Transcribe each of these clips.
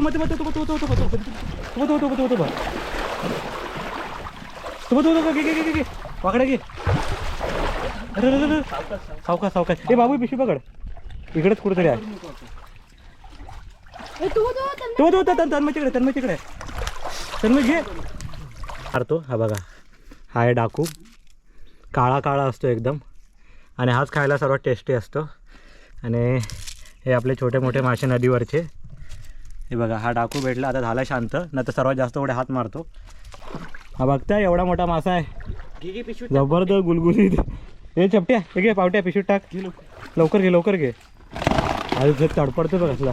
मध्ये मध्ये तो तो तो तो तो तो तो तो तो वाकडा घे अरे सावकाश सावकाश ए बाबू पिशवी पकड इकडेच कुठेतरी आहे तू तू तन्मय. तो तो तन तन्मय तिकडे तन्मय तिकडे तन्मय घे मारतो हा बघा हा आहे डाकू काळा काळा असतो एकदम आणि हाच खायला सर्वात टेस्टी असतो आणि हे आपले छोटे मोठे मासे नदीवरचे हे बघा हा डाकू भेटला. आता झाला शांत. नाही तर सर्वात जास्त पुढे हात मारतो. हा बघताय एवढा मोठा मासा आहे. जबरदस्त गुलगुलीत. हे चपट्या. हे घे पावट्या पिशवीत टाक. लवकर. घे लवकर घे. अरे जर तडपडतो बघ असला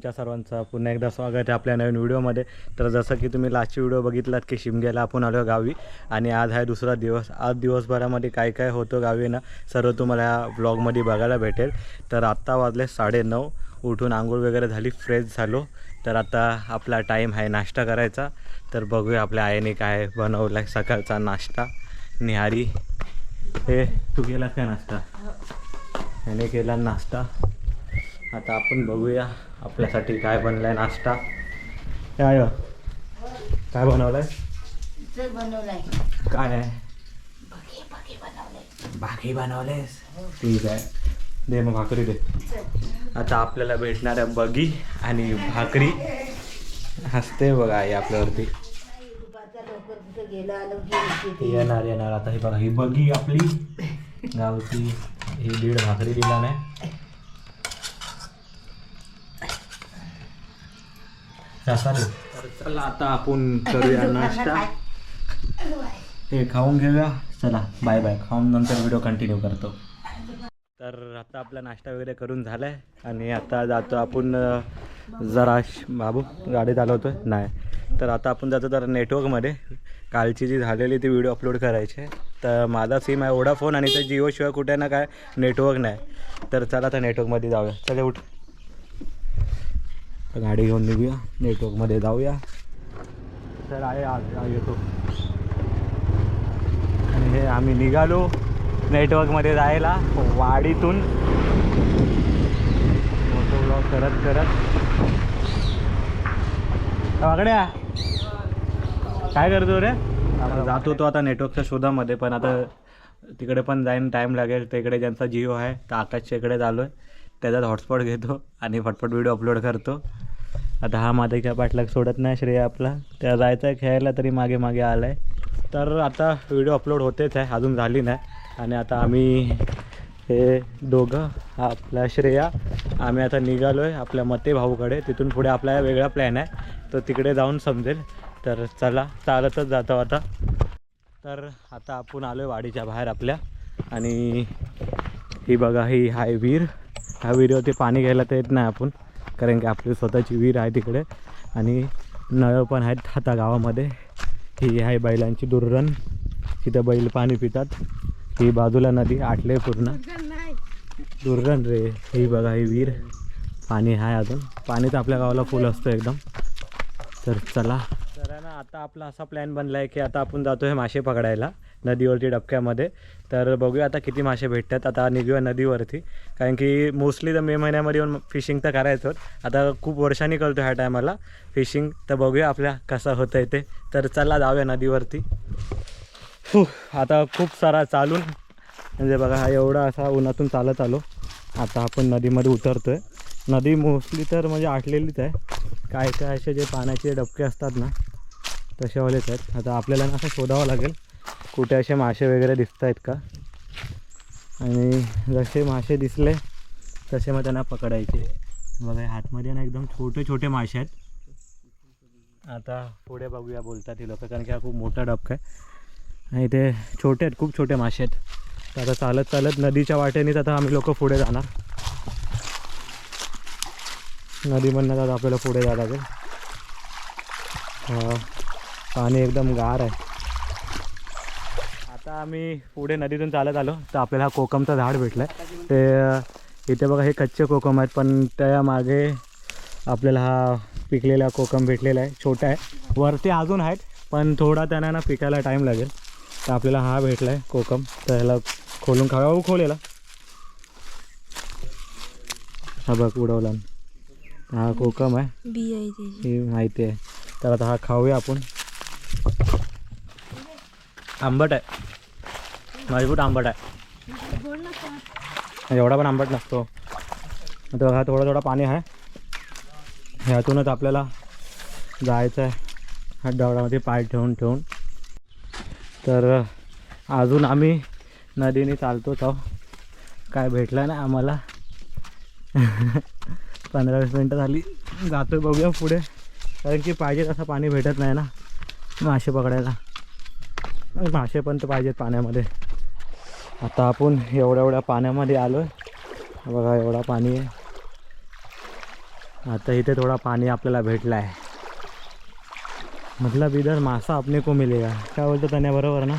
तुमच्या सर्वांचं पुन्हा एकदा स्वागत आहे आपल्या नवीन व्हिडिओमध्ये. तर जसं की तुम्ही लास्टची व्हिडिओ बघितलात की शिमग्याला आपण आलो गावी आणि आज आहे दुसरा दिवस. आज दिवसभरामध्ये काय काय होतं गावी ना सर्व तुम्हाला या ब्लॉगमध्ये बघायला भेटेल. तर आत्ता वाजले साडेनऊ उठून आंघोळ वगैरे झाली फ्रेश झालो. तर आता आपला टाईम आहे नाश्ता करायचा. तर बघूया आपल्या आईने काय बनवलं आहे सकाळचा नाश्ता. निहारी हे तू केला काय नाश्ता? ह्याने केला नाश्ता. आता आपण बघूया आपल्यासाठी काय बनलाय नाश्ता. काय? काय बनवलंय? बनवलाय. काय? आहे भाकरी बनवलेस? ठीक आहे. दे मग भाकरी दे. आता आपल्याला भेटणार आहे बगी आणि भाकरी. हसते बघा आई आपल्यावरती. येणार येणार. आता ही बघा ही बगी आपली. गावची. ही दीड भाकरी दिला नाही. तर चला आता आपण करूया नाश्ता. हे खाऊन घेऊया. चला बाय बाय खाऊन नंतर व्हिडिओ कंटिन्यू करतो. तर आता आपला नाश्ता वगैरे करून झाला आहे आणि आता जातो आपण जरा बाबू गाडी चालवतोय? नाही. तर आता आपण जातो जरा नेटवर्कमध्ये कालची जी झालेली ती व्हिडिओ अपलोड करायची. आहे तर माझा सिम आहे ओडाफोन आणि त्या जिओशिवाय कुठे ना काय नेटवर्क नाही. तर चला आता नेटवर्कमध्ये जाऊया. चला उठ. तर गाडी घेऊन निघूया. नेटवर्कमध्ये जाऊया. तर आहे आज येतो आणि हे आम्ही निघालो. नेटवर्कमध्ये जायला. वाडीतून. फोटो ब्लॉग करत करत. वागड्या. काय करतो रे? जातो तो आता नेटवर्कच्या शोधामध्ये पण आता तिकडे पण जाईन टाईम लागेल. तिकडे ज्यांचा जिओ आहे तर आकाशच्या इकडे आलो आहे त्याच्यात हॉटस्पॉट घेतो आणि फटफट व्हिडिओ अपलोड करतो. आता हा मादईच्या पाठलाग सोडत नाही श्रेय आपला. त्या जायचा आहे खेळायला तरी मागे मागे आला आहे तर आता व्हिडिओ अपलोड होतेच आहे अजून झाली नाही. आणि आता आम्ही हे दोघं आपला श्रेया आम्ही आता निघालो आहे आपल्या मते भाऊकडे. तिथून पुढे आपला वेगळा प्लॅन आहे. तो तिकडे जाऊन समजेल. तर चला चालतच जातो आता. तर आता आपण आलो आहे वाडीच्या बाहेर आपल्या. आणि ही बघा ही हाय ह्या विहिरीवरती पाणी घ्यायला तर येत नाही आपण कारण की आपली स्वतःची विहीर आहे तिकडे आणि नळ पण आहेत आता गावामध्ये. ही आहे बैलांची दुर्रण तिथं बैल पाणी पितात. ही बाजूला नदी आटले पूर्ण. दुर्रण रे ही बघा ही विहीर. पाणी आहे अजून. पाणी तर आपल्या गावाला फुल असतं एकदम. तर चला. आता आपला असा प्लॅन बनला आहे की आता आपण जातो आहे मासे पकडायला नदीवरती डबक्यामध्ये. तर बघूया आता किती मासे भेटतात. आता निघूया नदीवरती. कारण की मोस्टली तर मे महिन्यामध्ये येऊन फिशिंग तर करायचो आता खूप वर्षांनी करतो ह्या टायमाला फिशिंग तर बघूया आपल्या कसं होतं आहे ते. तर चला जाऊया नदीवरती. आता खूप सारा चालून. म्हणजे बघा हा एवढा असा उन्हातून चालत आलो. आता आपण नदीमध्ये उतरतो आहे नदी मोस्टली तर म्हणजे आटलेलीच आहे. काय काय असे जे पाण्याचे डबके असतात ना तसेवालेच आहेत. आता आपल्याला ना असं शोधावं लागेल कुठे असे मासे वगैरे दिसत आहेत का? आणि जसे मासे दिसले तसे मग त्यांना पकडायचे. बघा या हातमध्ये ना एकदम छोटे छोटे मासे आहेत. आता पुढे बघूया बोलतात ही लोक कारण की हा खूप मोठा डबका आहे. आणि ते छोटे आहेत खूप छोटे मासे आहेत. तर आता चालत चालत नदीच्या वाटेनेच आता आम्ही लोक पुढे जाणार. नदीमधनं आता आपल्याला पुढे जावं लागेल. पाणी एकदम गार आहे. आता आम्ही पुढे नदीतून चालत आलो. तर आपल्याला हा कोकमचं झाड भेटलं आहे ते इथे बघा हे कच्चे कोकम आहेत पण त्या मागे आपल्याला हा पिकलेला कोकम भेटलेला आहे. छोटा आहे. वरती अजून आहेत पण थोडा त्यांना ना पिकायला टाईम लागेल. तर आपल्याला हा भेटला आहे कोकम. तर ह्याला खोलून खावा हो खोल याला. हा बघ उडवला. हा कोकम आहे. ही माहिती आहे. तर आता हा खाऊया आपण. आंबट आहे. मजबूत आंबट आहे. एवढा पण आंबट नसतो. तर बघा थोडं थोडं पाणी आहे. ह्यातूनच आपल्याला जायचं आहे. हा डवडामध्ये पाय ठेवून ठेवून. तर अजून आम्ही नदीने चालतोच आहो काय भेटलं नाही आम्हाला. पंधरा वीस मिनटं झाली. जातो बघूया पुढे. कारण की पाहिजे तसं पाणी भेटत नाही ना. मासे पकडायला. मासे पण तर पाहिजेत पाण्यामध्ये. आता आपण एवढ्या एवढ्या पाण्यामध्ये आलो आहे बघा एवढा पाणी आहे. आता इथे थोडा पाणी आपल्याला भेटला आहे मतलब इधर मासा अपने को मिलेगा. काय बोलतो त्याने बरोबर ना?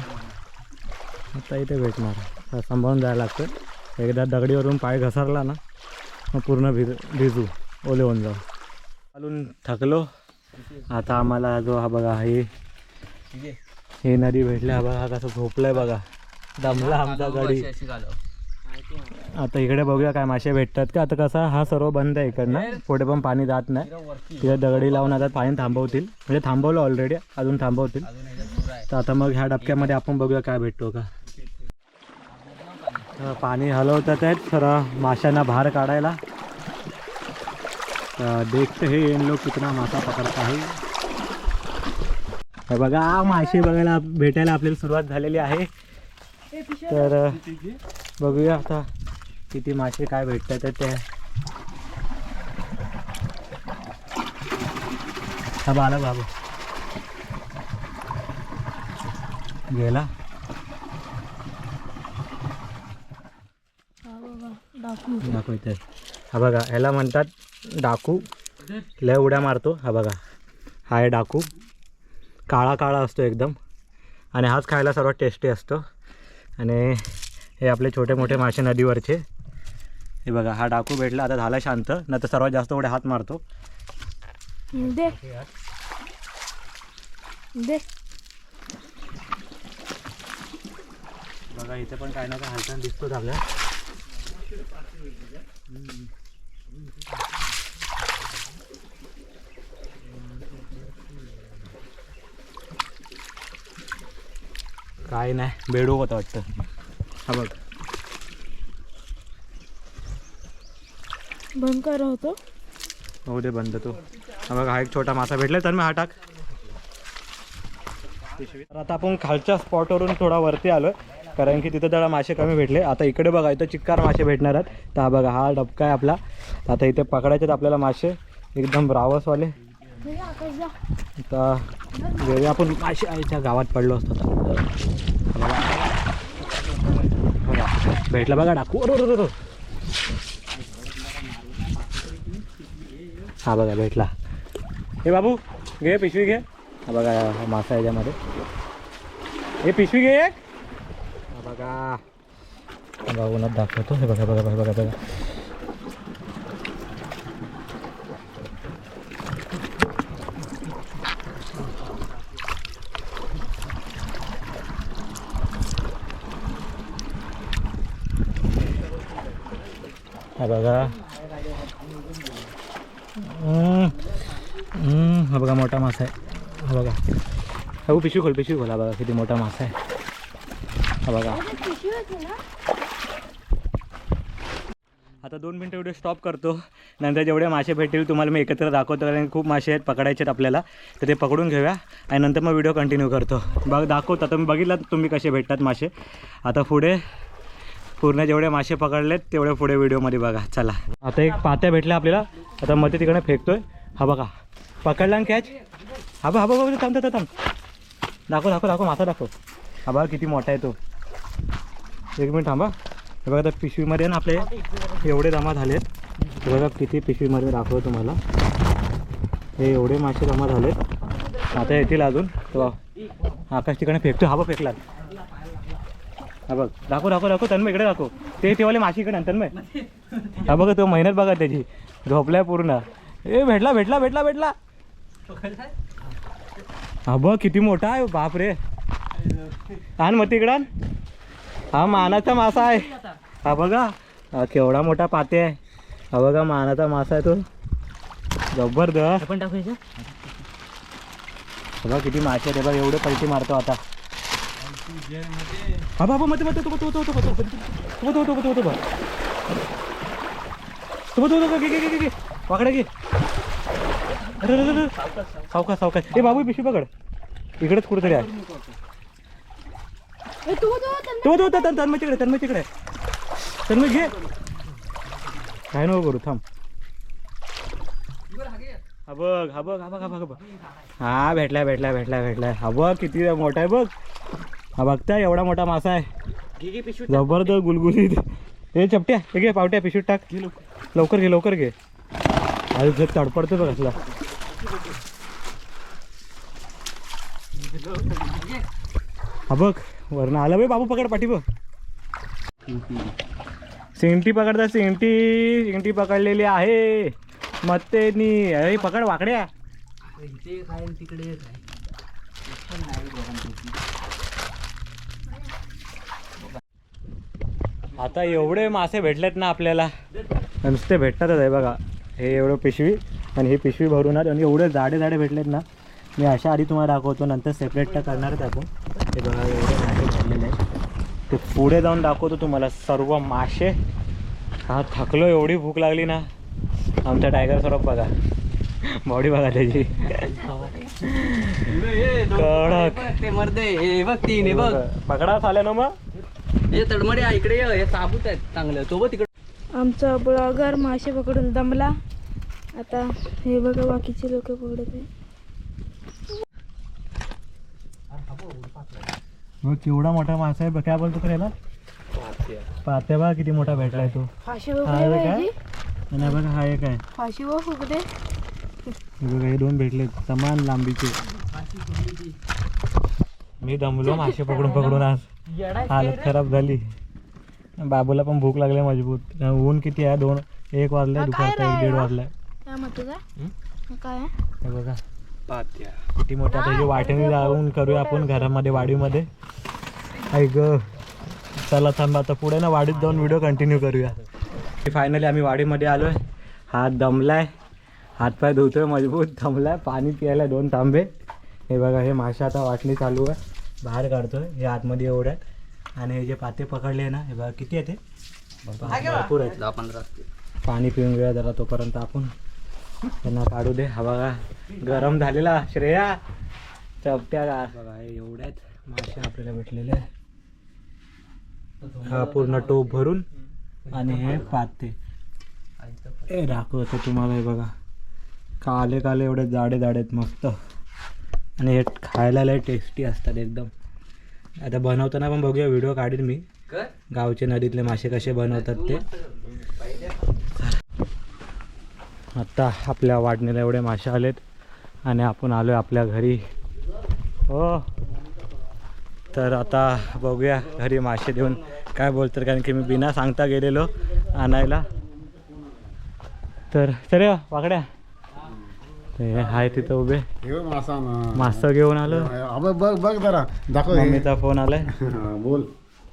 आता इथे भेटणार. सांभाळून जायला लागतं एकदा दगडीवरून पाय घसरला ना मग पूर्ण भिज भिजू ओले होऊन जाऊ. चालून थकलो. आता आम्हाला जो हा बघा हे हे नदी भेटली हा बघा हा कसं झोपलंय बघा. दमला आमचा गडी. आता इकडे बघूया काय मासे भेटतात का? आता कसा हा सर्व बंद आहे इकडनं. पुढे पण पाणी जात नाही. तिथे दगडी लावून आता पाणी थांबवतील. म्हणजे थांबवलं ऑलरेडी अजून थांबवतील. तर आता मग ह्या डबक्यामध्ये आपण बघूया काय भेटतो का. पाणी हलवतात आहेत खरं माशांना बाहेर काढायला. देखते हे इन लोग कितना मासा पकडता आहे. हे बघा मासे बघायला भेटायला आपल्याला सुरुवात झालेली आहे. तर बघूया आता किती मासे काय भेटतात ते हा बाला बाबू. गेला. हा डाकू हा बघा ह्याला म्हणतात डाकू. लय उड्या मारतो. हा बघा. हा आहे डाकू. काळा काळा असतो एकदम. आणि हाच खायला सर्वात टेस्टी असतो. आणि हे आपले छोटे मोठे मासे नदीवरचे. हे बघा हा डाकू भेटला. आता झाला शांत. नाही तर सर्वात जास्त उड्या हात मारतो. दे. दे. बघा इथे पण काय ना काय हालचाल दिसतोच आपल्या काय नाही बेडूक होतं वाटतं. हा बघ. बंद करा होतो हो दे बंद तो. हा बघा हा एक छोटा मासा भेटला तर मी हा टाक. तर आता आपण खालच्या स्पॉटवरून थोडा वरती आलो कारण की तिथं जरा मासे कमी भेटले. आता इकडे बघा इथं चिक्कार मासे भेटणार आहेत. तर हा बघा हा डबका आहे आपला. आता इथे पकडायचे आपल्याला मासे. एकदम रावसवाले. आता जरी आपण काशी आईच्या गावात पडलो असतो आता. भेटला बघा डाकू. अरे, हा बघा भेटला. हे बाबू घे पिशवी घे. हा बघा मासा याच्यामध्ये हे पिशवी घे एक. हा बघा. हा बघा उन्हात दाखवतो. हे बघा बघा बघा बघा बघा. हा बघा. हा बघा मोठा मासा आहे. हा बघा. हा पिशवी खोल पिशवी खोला. बघा किती मोठा मासा आहे. हा बघा. आता दोन मिनटं व्हिडिओ स्टॉप करतो. नंतर जेवढे मासे भेटतील तुम्हाला मी एकत्र दाखवतो. कारण खूप मासे आहेत पकडायचे आहेत आपल्याला. तर ते पकडून घेऊया. आणि नंतर मग व्हिडिओ कंटिन्यू करतो. बघ दाखवतो. आता मी बघितलं तुम्ही कसे भेटतात मासे. आता पुढे पूर्ण जेवढे मासे पकडलेत तेवढे पुढे व्हिडिओमध्ये बघा. चला. आता एक पात्या भेटल्या आपल्याला. आता मध्ये तिकडे फेकतोय. हा बघा. पकडला ना कॅच हा बा हा बघा थांब थांब थांब. दाखव दाखव दाखव मासा दाखव. हा बघा किती मोठा आहे तो. एक मिनिट थांबा. हे बघा आता पिशवीमध्ये ना आपले एवढे जमा झालेत. हे बघा किती पिशवीमध्ये दाखवतो तुम्हाला. हे एवढे मासे जमा झालेत. आता येतील अजून. तो आकाश तिकडे फेकतो हा बा फेकला. हा बघ दाखव दाखव दाखव तन्मय इकडे दाखव. ते तेवाले माशी इकडे तन्मय. हा बघा तो मेहनत बघा त्याची. झोपलाय पूर्ण. ए भेटला भेटला भेटला भेटला. हा बघ किती मोठा आहे बाप रे आण मग तिकडं. हा मानाचा मासा आहे. हा बघा हा केवढा मोठा पाते आहे. हा बघा मानाचा मासा आहे तो. जबरदस्त पण बघा किती मासे आहेत हे बघ एवढे पैसे मारतो आता. हा मग मग तो तो तो तो तो तो तो तो तो तो तो तो तो घे घे घे घे वाकडे घे अरे अरे अरे सावकाश सावकाश ए बाबू पिशवी पकड इकडेच कुठेतरी आहे तो तो तन तन्मय तिकडे तन्मय तिकडे तन्मय घे काय नको करू थांब हा बघ हा बघ हा बघ हा बघ हा बघ हा भेटलाय भेटलाय भेटलाय भेटलाय हा बघ किती मोठा आहे बघ हा बघताय एवढा मोठा मासा आहे. जबरदस्त गुलगुलीत. हे चपट्या हे घे पावट्या पिशवीत टाक. लवकर. घे लवकर घे. अरे जर तडपडतो बघ असला. हा बघ वरनं आलं बे बाबू पकड पाठी बघ. सिंगटी पकडता सिंगटी सिंगटी पकडलेली आहे. मत्तेनी. अरे पकड वाकड्या. तिकडे काय आता एवढे मासे भेटलेत ना आपल्याला. नुसते भेटतातच आहे बघा. हे एवढं पिशवी आणि ही पिशवी भरून आत आणि एवढे जाडे जाडे भेटलेत ना. मी अशा आधी तुम्हाला दाखवतो. नंतर सेपरेट तर करणारच आपण. हे बघा एवढे मासे भेटलेले आहेत. ते पुढे जाऊन दाखवतो तुम्हाला. सर्व मासे. हा थकलो एवढी भूक लागली ना. आमच्या टायगर सरोप बघा. बॉडी बघा त्याची. कडक. ते मर्दे. बघ तीन बघ. पकडा झाल्या ना मग. हे तडमडे इकडे ये, हे साबूत आहेत चांगलं. तो बघ तिकडे. आमचा ब्लॉगर मासे पकडून दमला. आता हे बघा बाकीचे लोक पकडत आहे मग केवढा मोठा मासा आहे बघ काय बोलतो याला? पात्या बघा किती मोठा भेटलाय तो. फाशी हा वगैरे एक आहे पाहिजे आणि हा बघा हा एक आहे. फाशी व फुगडे हे बघा हे दोन भेटले समान लांबीचे. मी दमलो मासे पकडून पकडून आज. हालत खराब झाली. बाबूला पण भूक लागली मजबूत. ऊन किती आहे? दोन एक वाजलाय दुपारचा एक दीड वाजलाय. बघा. किती मोठ्या त्याची वाटेने जाऊन करूया आपण घरामध्ये वाडीमध्ये. ऐक चला थांबा. आता पुढे ना वाडीत जाऊन व्हिडिओ कंटिन्यू करूया. फायनली आम्ही वाडीमध्ये आलो आहे हात दमलाय. हातपाय धुतोय मजबूत. दमलाय. पाणी प्यायला दोन तांबे. हे बघा हे मासे आता वाटणी चालू आहे. बाहेर काढतोय हे आतमध्ये एवढ्यात. आणि हे जे पाते पकडले ना हे बघा किती आहे ते? भरपूर. आहेत. दहा पंधरा असते पाणी पिऊन घेऊया जरा तोपर्यंत आपण. त्यांना काढू दे. हा बघा गरम झालेला श्रेया. चपट्या का? बघा हे एवढ्यात मासे आपल्याला भेटलेले आहे. हा पूर्ण टोप भरून आणि हे पाते. हे दाखवतो तुम्हाला हे बघा. काले काले एवढे जाडे जाडे आहेत मस्त. आणि हे खायला लय टेस्टी असतात एकदम. आता बनवताना पण बघूया व्हिडिओ काढीन मी. गावचे नदीतले मासे कसे बनवतात ते. आता आपल्या वाढणीला एवढे मासे आलेत आणि आपण आलो आपल्या घरी. हो. तर आता बघूया घरी मासे देऊन काय बोलतात कारण की मी बिना सांगता गेलेलो आणायला. तर चल वाकड्या. ते आहे तिथं उभे. हे बघ मासा ना. मासं घेऊन आलो. अबे बघ बघ जरा. दाखव हे. मम्मीचा फोन आलाय. हा, बोल.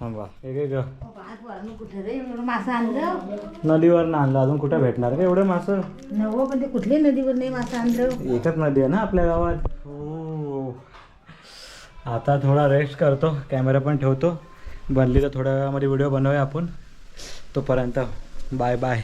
थांबा. एक एक आज वरून कुठं रे? एवढं मासा आणलं? नदीवर आणलं. अजून कुठं भेटणार का एवढं मासं? नवं पण ते कुठल्या नदीवर नाही मासा आणलं? एकच नदी आहे ना आपल्या गावात. हो. आता थोडा रेस्ट करतो. कॅमेरा पण ठेवतो. बनली तर थोड्या वेळामध्ये व्हिडिओ बनवूया आपण. तोपर्यंत बाय बाय